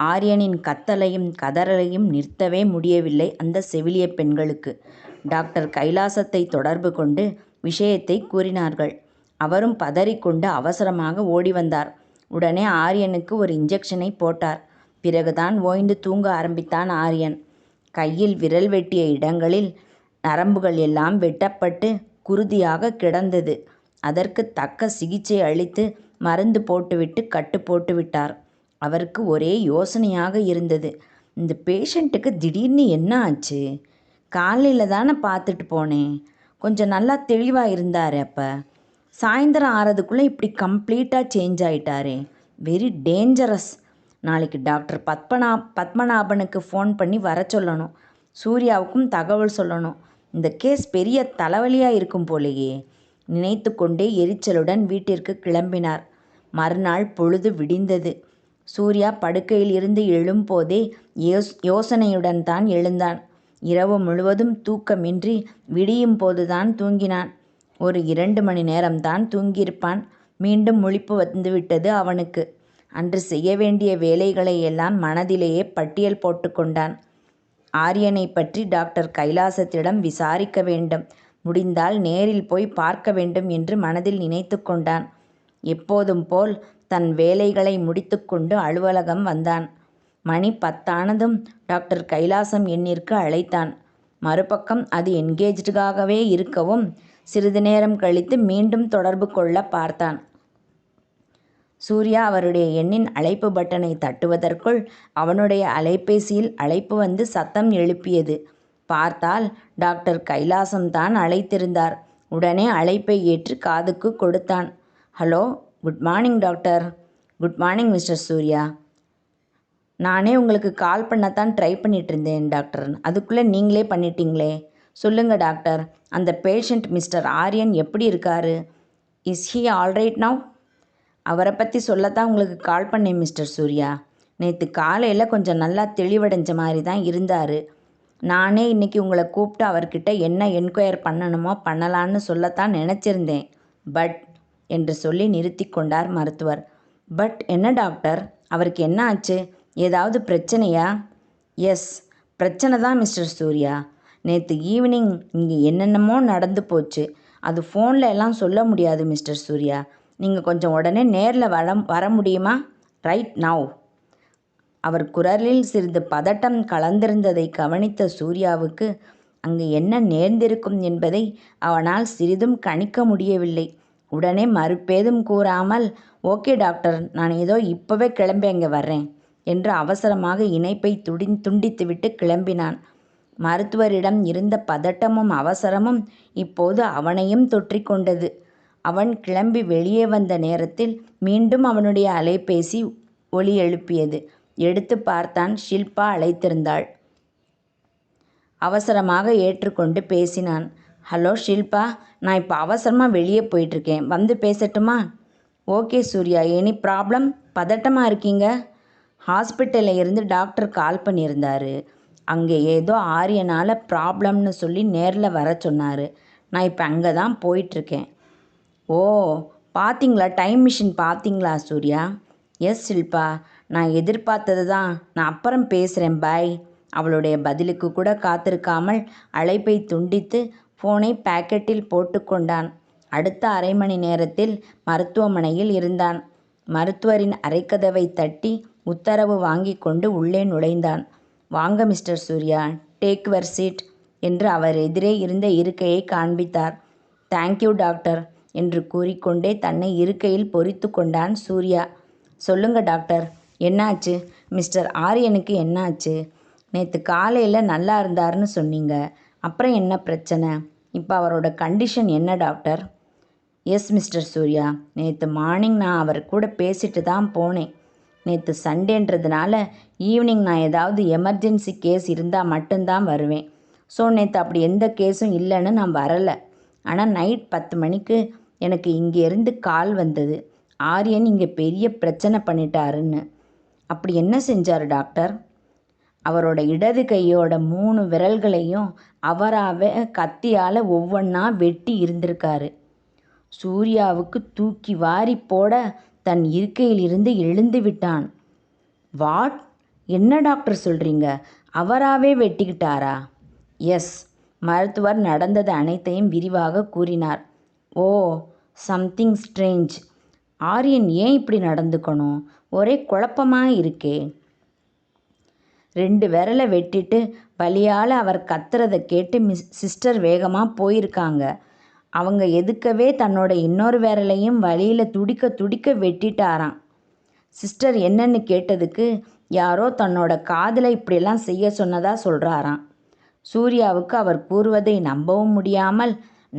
ஆரியனின் கத்தலையும் கதறலையும் நிறுத்தவே முடியவில்லை அந்த செவிலிய பெண்களுக்கு. டாக்டர் கைலாசத்தை தொடர்பு கொண்டு விஷயத்தை கூறினார்கள். அவரும் பதறிக்கொண்டு அவசரமாக ஓடி வந்தார். உடனே ஆரியனுக்கு ஒரு இன்ஜெக்ஷனை போட்டார். பிறகுதான் ஓய்ந்து தூங்க ஆரம்பித்தான் ஆரியன். கையில் விரல் வெட்டிய இடங்களில் நரம்புகள் எல்லாம் வெட்டப்பட்டு குருதியாக கிடந்தது. அதற்கு தக்க சிகிச்சை அளித்து மருந்து போட்டுவிட்டு கட்டு போட்டுவிட்டார். அவருக்கு ஒரே யோசனையாக இருந்தது. இந்த பேஷண்ட்டுக்கு திடீர்னு என்ன ஆச்சு? காலையில் தானே பார்த்துட்டு போனேன். கொஞ்சம் நல்லா தெளிவாக இருந்தார் அப்போ. சாயந்தரம் ஆறதுக்குள்ளே இப்படி கம்ப்ளீட்டாக சேஞ்ச் ஆகிட்டாரே வெரி டேஞ்சரஸ். நாளைக்கு டாக்டர் பத்மநா பத்மநாபனுக்கு ஃபோன் பண்ணி வர சொல்லணும். சூர்யாவுக்கும் தகவல் சொல்லணும். இந்த கேஸ் பெரிய தலைவலியாக இருக்கும் போலேயே. நினைத்து கொண்டே எரிச்சலுடன் வீட்டிற்கு கிளம்பினார். மறுநாள் பொழுது விடிந்தது. சூர்யா படுக்கையில் இருந்து எழும்போதே யோஸ் யோசனையுடன் தான் எழுந்தான். இரவு முழுவதும் தூக்கமின்றி விடியும் போதுதான் தூங்கினான். ஒரு இரண்டு மணி நேரம்தான் தூங்கியிருப்பான். மீண்டும் முழிப்பு வந்துவிட்டது அவனுக்கு. அன்று செய்ய வேண்டிய வேலைகளை எல்லாம் மனதிலேயே பட்டியல் போட்டுக்கொண்டான் ஆரியனை பற்றி டாக்டர் கைலாசத்திடம் விசாரிக்க வேண்டும். முடிந்தால் நேரில் போய் பார்க்க வேண்டும் என்று மனதில் நினைத்து கொண்டான். எப்போதும் போல் தன் வேலைகளை முடித்துக்கொண்டு அலுவலகம் வந்தான். மணி பத்தானதும் டாக்டர் கைலாசம் எண்ணிற்கு அழைத்தான். மறுபக்கம் அது என்கேஜ்டாகவே இருக்கவும் சிறிது நேரம் கழித்து மீண்டும் தொடர்பு கொள்ள பார்த்தான். சூர்யா அவருடைய எண்ணின் அழைப்பு பட்டனை தட்டுவதற்குள் அவனுடைய அலைபேசியில் அழைப்பு வந்து சத்தம் எழுப்பியது. பார்த்தால் டாக்டர் கைலாசம்தான் அழைத்திருந்தார். உடனே அழைப்பை ஏற்று காதுக்கு கொடுத்தான். Hello good morning doctor good morning mister Surya நானே உங்களுக்கு கால் பண்ணத்தான் ட்ரை பண்ணிட்டு இருந்தேன் டாக்டர் அதுக்குள்ளே நீங்களே பண்ணிட்டீங்களே. சொல்லுங்கள் டாக்டர் அந்த பேஷண்ட் மிஸ்டர் ஆரியன் எப்படி இருக்காரு? இஸ் ஹீ ஆல்ரைட் நவ் அவரை பற்றி சொல்லத்தான் உங்களுக்கு கால் பண்ணேன் மிஸ்டர் சூர்யா நேற்று காலையில் கொஞ்சம் நல்லா தெளிவடைஞ்ச மாதிரி தான் இருந்தார். நானே இன்றைக்கி உங்களை கூப்பிட்டு அவர்கிட்ட என்ன என்கொயர் பண்ணணுமோ பண்ணலான்னு சொல்லத்தான் நினச்சிருந்தேன். பட் என்று சொல்லி நிறுத்தி கொண்டார் மருத்துவர். பட் என்ன டாக்டர்? அவருக்கு என்ன ஆச்சு? ஏதாவது பிரச்சனையா? எஸ் பிரச்சனை தான் மிஸ்டர் சூர்யா. நேற்று ஈவினிங் இங்கே என்னென்னமோ நடந்து போச்சு. அது ஃபோனில் எல்லாம் சொல்ல முடியாது மிஸ்டர் சூர்யா. நீங்கள் கொஞ்சம் உடனே நேரில் வர வர முடியுமா? Right now. அவர் குரலில் சிறிது பதட்டம் கலந்திருந்ததை கவனித்த சூர்யாவுக்கு அங்கு என்ன நேர்ந்திருக்கும் என்பதை அவனால் சிறிதும் கணிக்க முடியவில்லை. உடனே மறுப்பேதும் கூறாமல் ஓகே டாக்டர் நான் ஏதோ இப்போவே கிளம்பி அங்கே வர்றேன் என்று அவசரமாக இணைப்பை துடி துண்டித்துவிட்டு கிளம்பினான். மருத்துவரிடம் இருந்த பதட்டமும் அவசரமும் இப்போது அவனையும் தொற்றிக்கொண்டது அவன் கிளம்பி வெளியே வந்த நேரத்தில் மீண்டும் அவனுடைய அலைபேசி ஒலி எழுப்பியது. எடுத்து பார்த்தான் ஷில்பா அழைத்திருந்தாள். அவசரமாக ஏற்றுக்கொண்டு பேசினான். ஹலோ ஷில்பா நான் இப்போ அவசரமாக வெளியே போயிட்டுருக்கேன். வந்து பேசட்டுமா? Okay Surya any problem? பதட்டமாக இருக்கீங்க? ஹாஸ்பிட்டலில் இருந்து டாக்டர் கால் பண்ணியிருந்தார். அங்கே ஏதோ ஆரியனால் ப்ராப்ளம்னு சொல்லி நேரில் வர சொன்னார். நான் இப்போ அங்கே தான் போயிட்டுருக்கேன். ஓ பார்த்தீங்களா டைம் மிஷின் பார்த்தீங்களா சூர்யா? எஸ் ஷில்பா நான் எதிர்பார்த்தது தான் நான் அப்புறம் பேசுகிறேன் பாய் அவளுடைய பதிலுக்கு கூட காத்திருக்காமல் அழைப்பை துண்டித்து ஃபோனை பாக்கெட்டில் போட்டுக்கொண்டான் அடுத்த அரை மணி நேரத்தில் மருத்துவமனையில் இருந்தான். மருத்துவரின் அரைக்கதவை தட்டி உத்தரவு வாங்கி கொண்டு உள்ளே நுழைந்தான். வாங்க mister Surya take your seat என்று அவர் எதிரே இருந்த இருக்கையை காண்பித்தார். தேங்க்யூ டாக்டர் என்று கூறிக்கொண்டே தன்னை இருக்கையில் பொறித்து கொண்டான் சூர்யா. சொல்லுங்க டாக்டர் என்னாச்சு? மிஸ்டர் ஆரியனுக்கு என்னாச்சு? நேற்று காலையில் நல்லா இருந்தாருன்னு சொன்னீங்க. அப்புறம் என்ன பிரச்சனை? இப்போ அவரோட கண்டிஷன் என்ன டாக்டர் எஸ் மிஸ்டர் சூர்யா. நேற்று மார்னிங் நான் அவர் கூட பேசிட்டு தான் போனேன். நேற்று சண்டேன்றதுனால ஈவினிங் நான் ஏதாவது எமர்ஜென்சி கேஸ் இருந்தால் மட்டும்தான் வருவேன். ஸோ நேற்று அப்படி எந்த கேஸும் இல்லைன்னு நான் வரலை. ஆனால் நைட் பத்து மணிக்கு எனக்கு இங்கேருந்து கால் வந்தது. ஆரியன் இங்கே பெரிய பிரச்சனை பண்ணிட்டாருன்னு. அப்படி என்ன செஞ்சார் டாக்டர் அவரோட இடது கையோட மூணு விரல்களையும் அவராகவே கத்தியால் ஒவ்வொன்றா வெட்டி இருந்திருக்காரு. சூர்யாவுக்கு தூக்கி வாரி போட தன் இருக்கையிலிருந்து எழுந்து விட்டான். வாட்? என்ன டாக்டர் சொல்கிறீங்க அவராகவே வெட்டிக்கிட்டாரா? எஸ். மருத்துவர் நடந்தது அனைத்தையும் விரிவாக கூறினார். ஓ சம்திங் ஸ்ட்ரேஞ்ச். ஆரியன் ஏன் இப்படி நடந்துக்கணும்? ஒரே குழப்பமாக இருக்கே. ரெண்டு விரலை வெட்டிட்டு பலியால் அவர் கத்துறதை கேட்டு மிஸ் சிஸ்டர் வேகமாக போயிருக்காங்க. அவங்க எதுக்கவே தன்னோட இன்னொரு விரலையும் வழியில் துடிக்க துடிக்க வெட்டிட்டாராம். சிஸ்டர் என்னன்னு கேட்டதுக்கு யாரோ தன்னோட காதில் இப்படியெல்லாம் செய்ய சொன்னதாக சொல்கிறாராம் சூர்யாவுக்கு அவர் கூறுவதை நம்பவும் முடியாமல்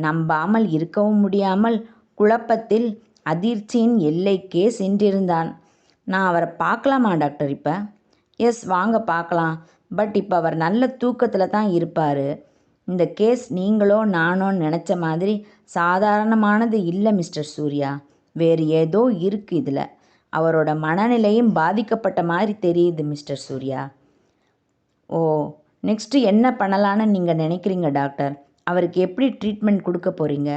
நம்பாமல் இருக்கவும் முடியாமல் குழப்பத்தில் அதிர்ச்சியின் எல்லைக்கே சென்றிருந்தான். நான் அவரை பார்க்கலாமா டாக்டர் இப்போ? எஸ் வாங்க பார்க்கலாம். பட் இப்போ அவர் நல்ல தூக்கத்தில் தான் இருப்பார். இந்த கேஸ் நீங்களோ நானோ நினச்ச மாதிரி சாதாரணமானது இல்லை மிஸ்டர் சூர்யா. வேறு ஏதோ இருக்குது இதில். அவரோட மனநிலையும் பாதிக்கப்பட்ட மாதிரி தெரியுது மிஸ்டர் சூர்யா. ஓ நெக்ஸ்ட்டு என்ன பண்ணலான்னு நீங்கள் நினைக்கிறீங்க டாக்டர்? அவருக்கு எப்படி ட்ரீட்மெண்ட் கொடுக்க போகிறீங்க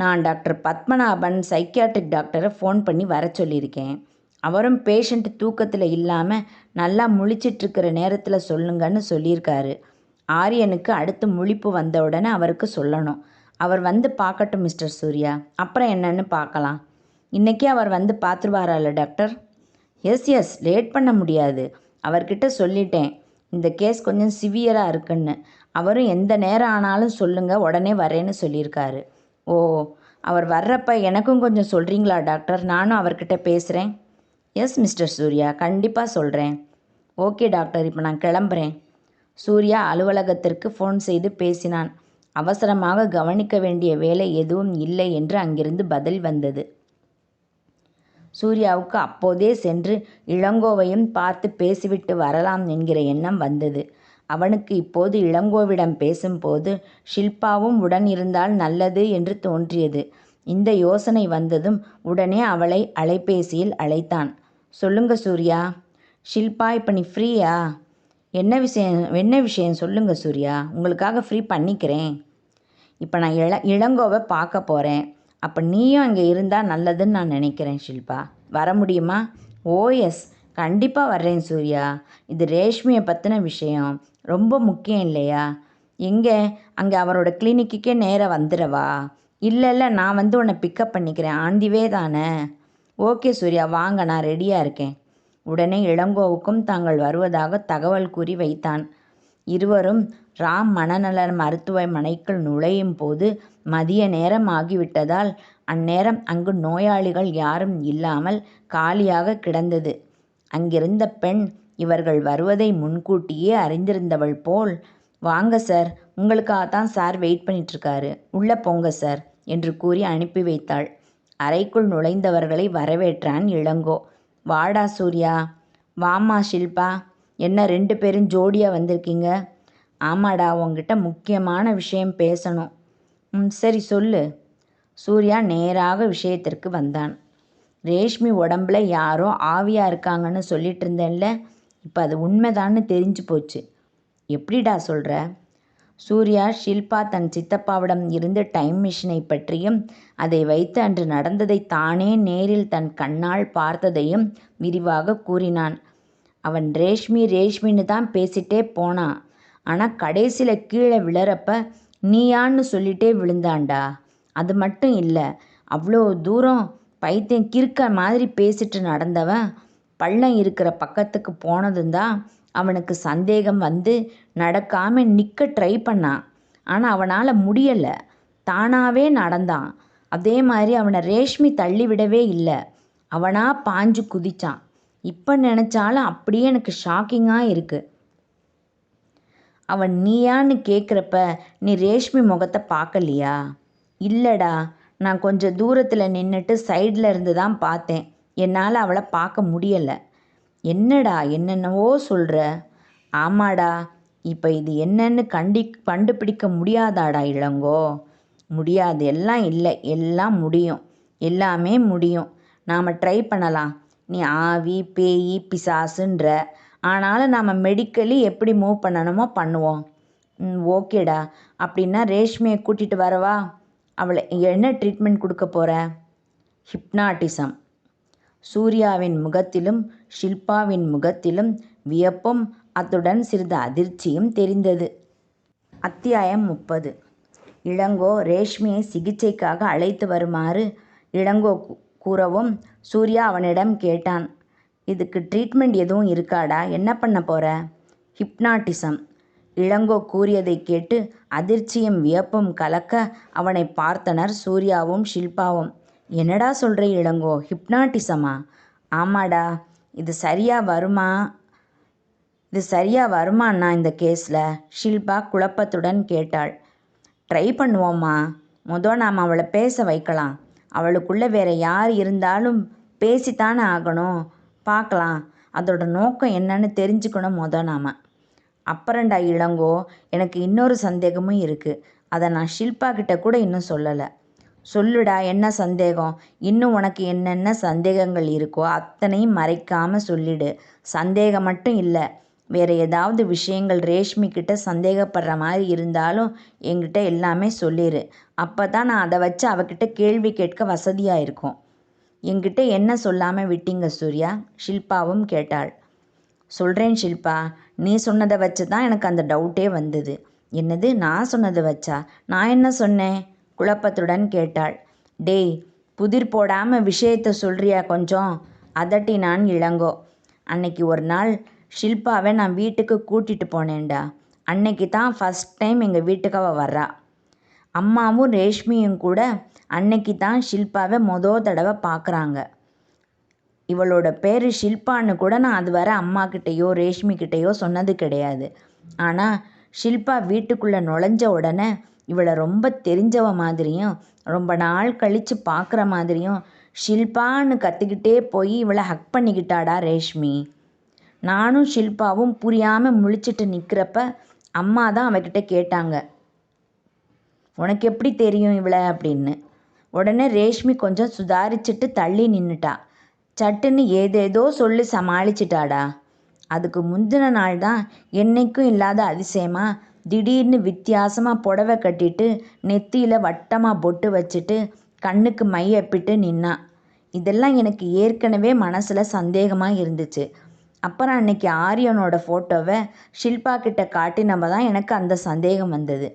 நான் டாக்டர் பத்மநாபன் சைக்கியாட்ரிக் டாக்டரை ஃபோன் பண்ணி வர சொல்லியிருக்கேன். அவரும் பேஷண்ட் தூக்கத்தில் இல்லாமல் நல்லா முழிச்சிட்ருக்கிற நேரத்தில் சொல்லுங்கன்னு சொல்லியிருக்காரு. ஆரியனுக்கு அடுத்து முழிப்பு வந்த உடனே அவருக்கு சொல்லணும். அவர் வந்து பார்க்கட்டும் மிஸ்டர் சூர்யா. அப்புறம் என்னன்னு பார்க்கலாம். இன்றைக்கே அவர் வந்து பார்த்துருவாரால டாக்டர் எஸ் எஸ் லேட் பண்ண முடியாது. அவர்கிட்ட சொல்லிட்டேன். இந்த கேஸ் கொஞ்சம் சிவியராக இருக்குன்னு. அவரும் எந்த நேரம் ஆனாலும் சொல்லுங்கள் உடனே வரேன்னு சொல்லியிருக்காரு. ஓ அவர் வர்றப்ப எனக்கும் கொஞ்சம் சொல்கிறீங்களா டாக்டர் நானும் அவர்கிட்ட பேசுகிறேன் எஸ் மிஸ்டர் சூர்யா கண்டிப்பாக சொல்கிறேன் ஓகே டாக்டர் இப்போ நான் கிளம்புறேன். சூர்யா அலுவலகத்திற்கு ஃபோன் செய்து பேசினான். அவசரமாக கவனிக்க வேண்டிய வேலை எதுவும் இல்லை என்று அங்கிருந்து பதில் வந்தது. சூர்யாவுக்கு அப்போதே சென்று இளங்கோவையும் பார்த்து பேசிவிட்டு வரலாம் என்கிற எண்ணம் வந்தது. அவனுக்கு இப்போது இளங்கோவிடம் பேசும்போது ஷில்பாவும் உடன் இருந்தால் நல்லது என்று தோன்றியது. இந்த யோசனை வந்ததும் உடனே அவளை அலைபேசியில் அழைத்தான். சொல்லுங்க சூர்யா. ஷில்பா இப்போ நீ ஃப்ரீயா? என்ன விஷயம் என்ன விஷயம் சொல்லுங்க சூர்யா? உங்களுக்காக ஃப்ரீ பண்ணிக்கிறேன். இப்போ நான் இள இளங்கோவை பார்க்க போகிறேன் அப்போ நீயும் அங்கே இருந்தால் நல்லதுன்னு நான் நினைக்கிறேன் ஷில்பா. வர முடியுமா? Oh yes. கண்டிப்பாக வர்றேன் சூர்யா. இது ரேஷ்மியை பற்றின விஷயம். ரொம்ப முக்கியம் இல்லையா? எங்கே? அங்கே அவரோட கிளினிக்குக்கே நேராக வந்துடவா? இல்லை இல்லை நான் வந்து உன்னை பிக்கப் பண்ணிக்கிறேன். ஆண்டிவே தானே ஓகே சூர்யா வாங்க நான் ரெடியாக இருக்கேன். உடனே இளங்கோவுக்கும் தாங்கள் வருவதாக தகவல் கூறி வைத்தான். இருவரும் ராம் மனநல மருத்துவமனைக்குள் நுழையும் போது மதிய நேரம் ஆகிவிட்டதால் அந்நேரம் அங்கு நோயாளிகள் யாரும் இல்லாமல் காலியாக கிடந்தது. அங்கிருந்த பெண் இவர்கள் வருவதை முன்கூட்டியே அறிந்திருந்தவள் போல் வாங்க சார் உங்களுக்காக தான் சார் வெயிட் பண்ணிட்டுருக்காரு. உள்ளே போங்க சார் என்று கூறி அனுப்பி வைத்தாள். அறைக்குள் நுழைந்தவர்களை வரவேற்றான் இளங்கோ. வாடா சூர்யா வாமா ஷில்பா என்ன ரெண்டு பேரும் ஜோடியாக வந்திருக்கீங்க? ஆமாடா உங்ககிட்ட முக்கியமான விஷயம் பேசணும். ம் சரி சொல்லு. சூர்யா நேராக விஷயத்திற்கு வந்தான். ரேஷ்மி உடம்புல யாரோ ஆவியாக இருக்காங்கன்னு சொல்லிட்டு இருந்தேன்ல இப்போ அது உண்மைதான்னு தெரிஞ்சு போச்சு. எப்படிடா சொல்கிற சூர்யா ஷில்பா தன் சித்தப்பாவிடம் இருந்து டைம் மிஷினை பற்றியும் அதை வைத்து அன்று நடந்ததை தானே நேரில் தன் கண்ணால் பார்த்ததையும் விரிவாக கூறினான். அவன் ரேஷ்மி ரேஷ்மின்னு தான் பேசிட்டே போனான் ஆனால் கடைசியில் கீழே விழறப்ப நீயான்னு சொல்லிட்டே விழுந்தான்டா அது மட்டும் இல்லை அவ்வளோ தூரம் பைத்தியம் கிறுக்க மாதிரி பேசிட்டு நடந்தவன் பள்ளம் இருக்கிற பக்கத்துக்கு போனதும் தான் அவனுக்கு சந்தேகம் வந்து நடக்காமல் நிற்க ட்ரை பண்ணான் ஆனால் அவனால் முடியலை. தானாகவே நடந்தான். அதே மாதிரி அவனை ரேஷ்மி தள்ளிவிடவே இல்லை. அவனாக பாஞ்சு குதிச்சான். இப்போ நினச்சாலும் அப்படியே எனக்கு ஷாக்கிங்காக இருக்குது அவன் நீயான்னு கேட்குறப்ப நீ ரேஷ்மி முகத்தை பார்க்கலையா? இல்லைடா. நான் கொஞ்சம் தூரத்தில் நின்றுட்டு சைடில் இருந்து தான் பார்த்தேன். என்னால் அவளை பார்க்க முடியலை. என்னடா என்னென்னவோ சொல்கிற ஆமாடா இப்போ இது என்னன்னு கண்டி கண்டுபிடிக்க முடியாதாடா இளங்கோ? முடியாது எல்லாம் இல்லை எல்லாம் முடியும் எல்லாமே முடியும். நாம் ட்ரை பண்ணலாம். நீ ஆவி பேய் பிசாசுன்ற. ஆனாலும் நாம் மெடிக்கலி எப்படி மூவ் பண்ணணுமோ பண்ணுவோம். ம் ஓகேடா. அப்படின்னா ரேஷ்மியை கூட்டிகிட்டு வரவா? அவளை என்ன ட்ரீட்மெண்ட் கொடுக்க போகிற ஹிப்னாட்டிசம் சூர்யாவின் முகத்திலும் ஷில்பாவின் முகத்திலும் வியப்பும் அத்துடன் சிறிது அதிர்ச்சியும் தெரிந்தது. அத்தியாயம் முப்பது. இளங்கோ ரேஷ்மியை சிகிச்சைக்காக அழைத்து வருமாறு இளங்கோ கூறவும் சூர்யா அவனிடம் கேட்டான். இதுக்கு ட்ரீட்மெண்ட் எதுவும் இருக்காடா? என்ன பண்ண போற? ஹிப்னாட்டிசம். இளங்கோ கூறியதை கேட்டு அதிர்ச்சியும் வியப்பும் கலக்க அவனை பார்த்தனர் சூர்யாவும் ஷில்பாவும். என்னடா சொல்கிற இளங்கோ? ஹிப்னாட்டிசமா? ஆமாடா. இது சரியாக வருமா? இது சரியாக வருமாண்ணா இந்த கேஸில்? ஷில்பா குழப்பத்துடன் கேட்டாள். ட்ரை பண்ணுவோம்மா. முதல் நாம் அவளை பேச வைக்கலாம். அவளுக்குள்ளே வேற யார் இருந்தாலும் பேசித்தானே ஆகணும். பார்க்கலாம். அதோட நோக்கம் என்னன்னு தெரிஞ்சுக்கணும் முத நாம. அப்புறம்டா இளங்கோ எனக்கு இன்னொரு சந்தேகமும் இருக்குது அதை நான் ஷில்பா கிட்ட கூட இன்னும் சொல்லலை. சொல்லுடா என்ன சந்தேகம்? இன்னும் உனக்கு என்னென்ன சந்தேகங்கள் இருக்கோ அத்தனையும் மறைக்காம சொல்லிடு. சந்தேகம் மட்டும் இல்லை வேற ஏதாவது விஷயங்கள் ரேஷ்மி கிட்ட சந்தேகப்படுற மாதிரி இருந்தாலும் என்கிட்ட எல்லாமே சொல்லிடு அப்போ தான் நான் அதை வச்சு அவகிட்ட கேள்வி கேட்க வசதியாக இருக்கும். என்கிட்ட என்ன சொல்லாமல் விட்டீங்க சூர்யா? ஷில்பாவும் கேட்டாள். சொல்கிறேன் ஷில்பா நீ சொன்னதை வச்சு தான் எனக்கு அந்த டவுட்டே வந்தது. என்னது நான் சொன்னதை வச்சா? நான் என்ன சொன்னேன்? குழப்பத்துடன் கேட்டாள். டேய் புதிர் போடாமல் விஷயத்த சொல்றியா கொஞ்சம்? அதட்டி நான் இளங்கோ. அன்னைக்கு ஒரு நாள் ஷில்பாவை நான் வீட்டுக்கு கூட்டிட்டு போனேன்டா. அன்னைக்கு தான் ஃபஸ்ட் டைம் எங்கள் வீட்டுக்கு அவள் வர்றா. அம்மாவும் ரேஷ்மியும் கூட அன்னைக்கு தான் ஷில்பாவை மொதல் தடவை பார்க்குறாங்க இவளோட பேர் ஷில்பான்னு கூட நான் அதுவரை அம்மா கிட்டேயோ ரேஷ்மி கிட்டேயோ சொன்னது கிடையாது. ஆனால் ஷில்பா வீட்டுக்குள்ளே நுழைஞ்ச உடனே இவளை ரொம்ப தெரிஞ்சவ மாதிரியும் ரொம்ப நாள் கழித்து பார்க்குற மாதிரியும் ஷில்பான்னு கத்திக்கிட்டே போய் இவளை ஹக் பண்ணிக்கிட்டாடா ரேஷ்மி. நானும் ஷில்பாவும் புரியாமல் முழிச்சிட்டு நிற்கிறப்ப அம்மா தான் அவகிட்ட கேட்டாங்க. உனக்கு எப்படி தெரியும் இவளை? அப்படின்னு. உடனே ரேஷ்மி கொஞ்சம் சுதாரிச்சுட்டு தள்ளி நின்றுட்டா சட்டுன்னு ஏதேதோ சொல்லி சமாளிச்சிட்டாடா. அதுக்கு முந்தின நாள் தான் என்னைக்கும் இல்லாத அதிசயமாக திடீர்னு வித்தியாசமாக புடவை கட்டிட்டு நெத்தியில் வட்டமாக பொட்டு வச்சுட்டு கண்ணுக்கு மை அப்பிட்டு நின்னா. இதெல்லாம் எனக்கு ஏற்கனவே மனசில் சந்தேகமாக இருந்துச்சு. அப்புறம் அன்னைக்கு ஆரியனோட ஃபோட்டோவை ஷில்பா கிட்ட காட்டினப்ப தான் எனக்கு அந்த சந்தேகம் வந்தது.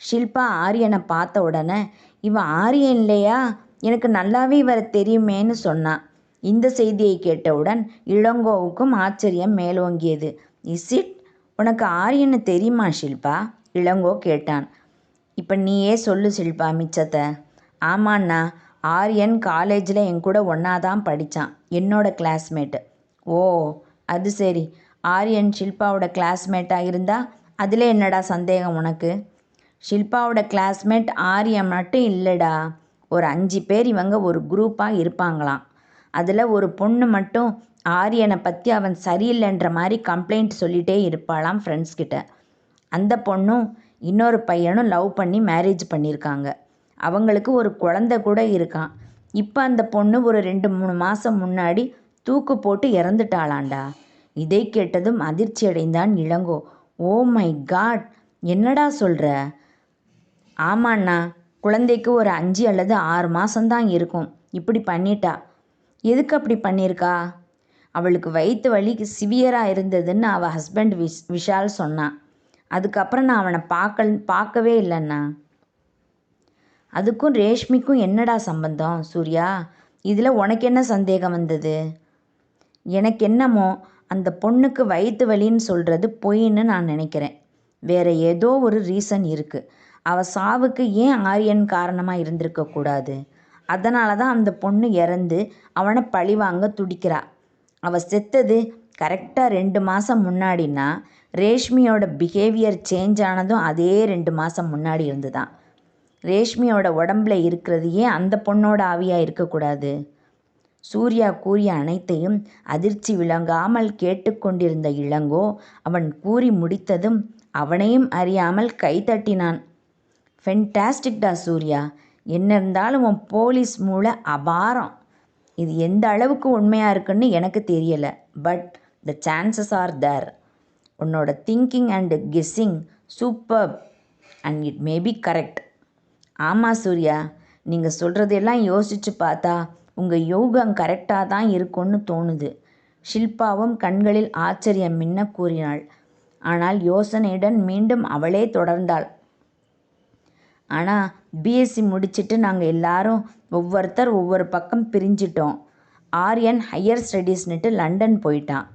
ஷில்பா ஆரியனை பார்த்த உடனே இவன் ஆரியன் இல்லையா? எனக்கு நல்லாவே இவரை தெரியுமேன்னு சொன்னான் இந்த செய்தியை கேட்டவுடன் இளங்கோவுக்கும் ஆச்சரியம் மேலோங்கியது. இஸ் இட் உனக்கு ஆரியன்னு தெரியுமா ஷில்பா? இளங்கோ கேட்டான். இப்போ நீயே சொல்லு ஷில்பா மிச்சத்தை. ஆமாண்ணா ஆரியன் காலேஜில் என் கூட ஒன்றா தான் படித்தான் என்னோட கிளாஸ்மேட்டு ஓ அது சரி. ஆரியன் ஷில்பாவோட கிளாஸ்மேட்டாக இருந்தால் அதில் என்னடா சந்தேகம் உனக்கு? ஷில்பாவோட கிளாஸ்மேட் ஆரியன் மட்டும் இல்லைடா. ஒரு அஞ்சு பேர் இவங்க ஒரு குரூப்பாக இருப்பாங்களாம். அதில் ஒரு பொண்ணு மட்டும் ஆரியனை பற்றி அவன் சரியில்லைன்ற மாதிரி கம்ப்ளைண்ட் சொல்லிகிட்டே இருப்பாளாம் ஃப்ரெண்ட்ஸ் கிட்ட. அந்த பொண்ணும் இன்னொரு பையனும் லவ் பண்ணி மேரேஜ் பண்ணியிருக்காங்க அவங்களுக்கு ஒரு குழந்தை கூட இருக்கான். இப்போ அந்த பொண்ணு ஒரு ரெண்டு மூணு மாதம் முன்னாடி தூக்கு போட்டு இறந்துட்டாளாண்டா. இதை கேட்டதும் அதிர்ச்சி அடைந்தான் இளங்கோ. ஓ மை காட் என்னடா சொல்கிற ஆமாண்ணா குழந்தைக்கு ஒரு அஞ்சு அல்லது ஆறு மாதம்தான் இருக்கும். இப்படி பண்ணிட்டா. எதுக்கு அப்படி பண்ணியிருக்கா? அவளுக்கு வயிற்று வலி சிவியராக இருந்ததுன்னு அவள் ஹஸ்பண்ட் விஷ் விஷால் சொன்னான் அதுக்கப்புறம் நான் அவனை பார்க்க பார்க்கவே இல்லைண்ணா. அதுக்கும் ரேஷ்மிக்கும் என்னடா சம்பந்தம் சூர்யா? இதில் உனக்கு என்ன சந்தேகம் வந்தது? எனக்கு என்னமோ அந்த பொண்ணுக்கு வயிற்று வலின்னு சொல்கிறது பொய்ன்னு நான் நினைக்கிறேன். வேற ஏதோ ஒரு ரீசன் இருக்குது அவள் சாவுக்கு ஏன் ஆரியன் காரணமாக இருந்திருக்கக்கூடாது? அதனால தான் அந்த பொண்ணு இறந்து அவனை பழிவாங்க துடிக்கிறா. அவள் செத்தது கரெக்டாக ரெண்டு மாதம் முன்னாடின்னா ரேஷ்மியோட பிஹேவியர் சேஞ்ச் ஆனதும் அதே ரெண்டு மாதம் முன்னாடி இருந்து தான் ரேஷ்மியோட உடம்புல இருக்கிறது ஏன் அந்த பொண்ணோட ஆவியாக இருக்கக்கூடாது. சூர்யா கூறிய அனைத்தையும் அதிர்ச்சி விளங்காமல் கேட்டுக்கொண்டிருந்த இளங்கோ அவன் கூறி முடித்ததும் அவனையும் அறியாமல் கைதட்டினான் ஃபென்டாஸ்டிக்டா சூர்யா. என்ன இருந்தாலும் உன் போலீஸ் மூளை அபாரம். இது எந்த அளவுக்கு உண்மையாக இருக்குன்னு எனக்கு தெரியலை. But the chances are there உன்னோட thinking and guessing super and it may be correct ஆமாம் சூர்யா. நீங்கள் சொல்கிறதெல்லாம் யோசித்து பார்த்தா உங்கள் யோகம் கரெக்டாக தான் இருக்கும்னு தோணுது. ஷில்பாவும் கண்களில் ஆச்சரியம் மின்ன கூறினாள். ஆனால் யோசனையுடன் மீண்டும் அவளே தொடர்ந்தாள். ஆனால் பிஎஸ்சி முடிச்சுட்டு நாங்கள் எல்லாரும் ஒவ்வொருத்தர் ஒவ்வொரு பக்கம் பிரிஞ்சிட்டோம். ஆரியன் ஹையர் ஸ்டடீஸ்னுட்டு லண்டன் போயிட்டான்.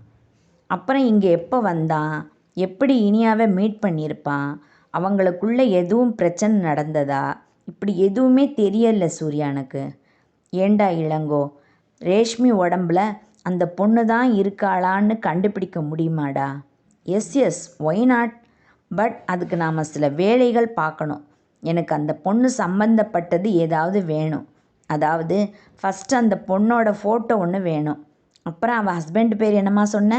அப்புறம் இங்கே எப்போ வந்தான் எப்படி இனியாவை மீட் பண்ணியிருப்பான்? அவங்களுக்குள்ளே எதுவும் பிரச்சனை நடந்ததா? இப்படி எதுவுமே தெரியல சூர்யானுக்கு. ஏண்டா இளங்கோ? ரேஷ்மி உடம்புல அந்த பொண்ணு தான் இருக்காளான்னு கண்டுபிடிக்க முடியுமாடா? Yes yes why not but அதுக்கு நாம் சில வேலைகள் பார்க்கணும். எனக்கு அந்த பொண்ணு சம்மந்தப்பட்டது ஏதாவது வேணும். அதாவது ஃபஸ்ட்டு அந்த பொண்ணோட ஃபோட்டோ ஒன்று வேணும். அப்புறம் அவள் ஹஸ்பண்ட் பேர் என்னம்மா சொன்ன?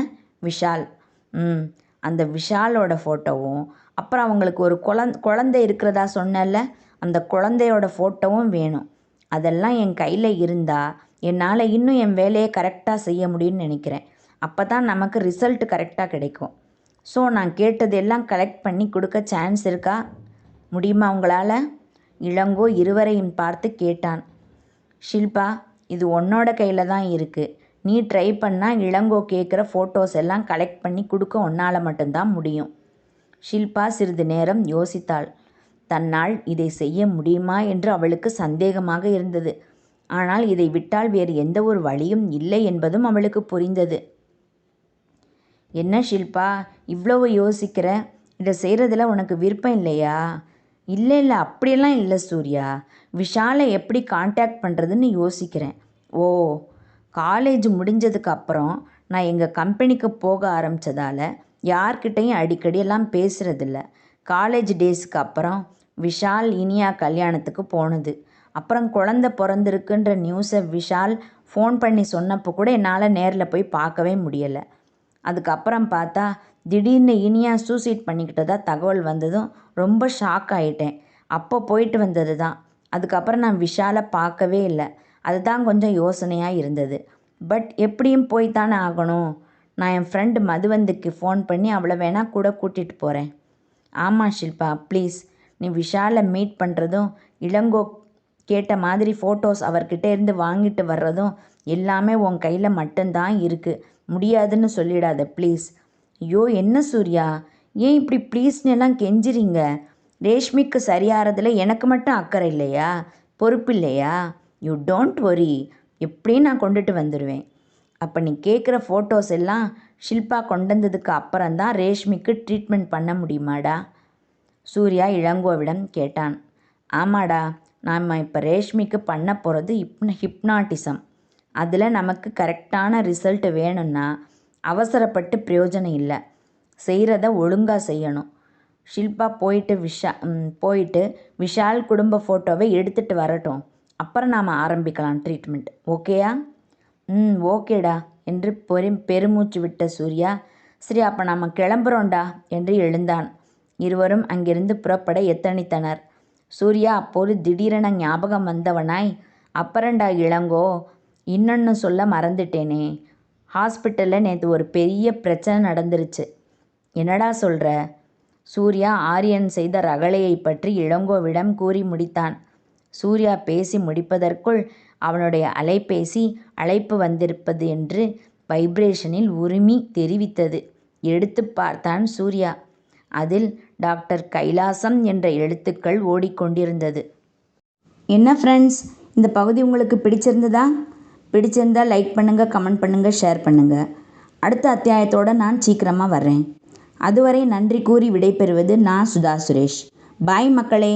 விஷால். ம் அந்த விஷாலோட ஃபோட்டோவும் அப்புறம் அவங்களுக்கு ஒரு குழந் குழந்தை இருக்கிறதா சொன்னல அந்த குழந்தையோட ஃபோட்டோவும் வேணும். அதெல்லாம் என் கையில் இருந்தால் என்னால் இன்னும் என் வேலையை கரெக்டாக செய்ய முடியும்னு நினைக்கிறேன். அப்போ தான் நமக்கு ரிசல்ட் கரெக்டாக கிடைக்கும். ஸோ நான் கேட்டது எல்லாம் கலெக்ட் பண்ணி கொடுக்க சான்ஸ் இருக்கா? முடியுமா உங்களால்? இளங்கோ இருவரையும் பார்த்து கேட்டான். ஷில்பா இது உன்னோட கையில் தான் இருக்குது நீ ட்ரை பண்ணால் இளங்கோ கேட்குற ஃபோட்டோஸ் எல்லாம் கலெக்ட் பண்ணி கொடுக்க உன்னால் மட்டும்தான் முடியும். ஷில்பா சிறிது நேரம் யோசித்தாள். தன்னால் இதை செய்ய முடியுமா என்று அவளுக்கு சந்தேகமாக இருந்தது. ஆனால் இதை விட்டால் வேறு எந்த ஒரு வழியும் இல்லை என்பதும் அவளுக்கு புரிந்தது. என்ன ஷில்பா இவ்வளவு யோசிக்கிற? இதை செய்கிறதுல உனக்கு விருப்பம் இல்லையா? இல்லை இல்லை அப்படியெல்லாம் இல்லை சூர்யா. விஷாலை எப்படி காண்டாக்ட் பண்ணுறதுன்னு யோசிக்கிறேன். ஓ காலேஜ் முடிஞ்சதுக்கு அப்புறம் நான் எங்கள் கம்பெனிக்கு போக ஆரம்பித்ததால் யார்கிட்டையும் அடிக்கடி எல்லாம் பேசுகிறதில்ல காலேஜ் டேஸ்க்கு அப்புறம் விஷால் இனியா கல்யாணத்துக்கு போனது. அப்புறம் குழந்த பிறந்திருக்குன்ற நியூஸை விஷால் ஃபோன் பண்ணி சொன்னப்போ கூட என்னால் நேரில் போய் பார்க்கவே முடியலை. அதுக்கப்புறம் பார்த்தா திடீர்னு இனியா சூசைட் பண்ணிக்கிட்டதா தகவல் வந்ததும் ரொம்ப ஷாக் ஆகிட்டேன் அப்போ போயிட்டு வந்தது தான். அதுக்கப்புறம் நான் விஷாலை பார்க்கவே இல்லை. அதுதான் கொஞ்சம் யோசனையாக இருந்தது. பட் எப்படியும் போய் தானே ஆகணும். நான் என் ஃப்ரெண்டு மதுவந்துக்கு ஃபோன் பண்ணி அவளை வேணால் கூட கூட்டிகிட்டு போகிறேன் ஆமாம் ஷில்பா ப்ளீஸ் நீ விஷாலை மீட் பண்ணுறதும் இளங்கோ கேட்ட மாதிரி ஃபோட்டோஸ் அவர்கிட்ட இருந்து வாங்கிட்டு வர்றதும் எல்லாமே உன் கையில் மட்டும்தான் இருக்குது முடியாதுன்னு சொல்லிடாத ப்ளீஸ் ஐயோ என்ன சூர்யா? ஏன் இப்படி ப்ளீஸ்னு எல்லாம் கெஞ்சிறீங்க? ரேஷ்மிக்கு சரியாகிறதுல எனக்கு மட்டும் அக்கறை இல்லையா? பொறுப்பு இல்லையா? யூ டோன்ட் ஒரி எப்படியும் நான் கொண்டுட்டு வந்துடுவேன் அப்போ நீ கேட்குற ஃபோட்டோஸ் எல்லாம் ஷில்பா கொண்டு வந்ததுக்கு அப்புறம்தான் ரேஷ்மிக்கு ட்ரீட்மெண்ட் பண்ண முடியுமாடா? சூர்யா இளங்கோவிடம் கேட்டான். ஆமாடா நாம் இப்போ ரேஷ்மிக்கு பண்ண போகிறது ஹிப்ன ஹிப்னாட்டிசம். அதில் நமக்கு கரெக்டான ரிசல்ட் வேணும்னா அவசரப்பட்டு பிரயோஜனம் இல்லை. செய்கிறத ஒழுங்காக செய்யணும். ஷில்பா போயிட்டு விஷா போயிட்டு விஷால் குடும்ப ஃபோட்டோவை எடுத்துகிட்டு வரட்டும். அப்புறம் நாம் ஆரம்பிக்கலாம் ட்ரீட்மெண்ட் ஓகேயா ம் ஓகேடா என்று பெரு பெருமூச்சு விட்ட சூர்யா சரி அப்போ நாம் கிளம்புறோண்டா என்று எழுந்தான். இருவரும் அங்கிருந்து புறப்பட எத்தனித்தனர். சூர்யா அப்போது திடீரென ஞாபகம் வந்தவனாய் அப்புறண்டா இளங்கோ இன்னொன்று சொல்ல மறந்துட்டேனே. ஹாஸ்பிட்டலில் நேற்று ஒரு பெரிய பிரச்சனை நடந்துருச்சு. என்னடா சொல்கிற சூர்யா ஆரியன் செய்த ரகளையை பற்றி இளங்கோவிடம் கூறி முடித்தான். சூர்யா பேசி முடிப்பதற்குள் அவனுடைய அலைபேசி அழைப்பு வந்திருப்பது என்று வைப்ரேஷனில் உரிமை தெரிவித்தது. எடுத்து பார்த்தான் சூர்யா. அதில் டாக்டர் கைலாசம் என்ற எழுத்துக்கள் ஓடிக்கொண்டிருந்தது. என்ன ஃப்ரெண்ட்ஸ் இந்த பகுதி உங்களுக்கு பிடிச்சிருந்ததா? பிடிச்சிருந்தால் லைக் பண்ணுங்கள் கமெண்ட் பண்ணுங்கள் ஷேர் பண்ணுங்கள் அடுத்த அத்தியாயத்தோடு நான் சீக்கிரமாக வர்றேன். அதுவரை நன்றி கூறி விடைபெறுவது நான் சுதா சுரேஷ். பாய் மக்களே.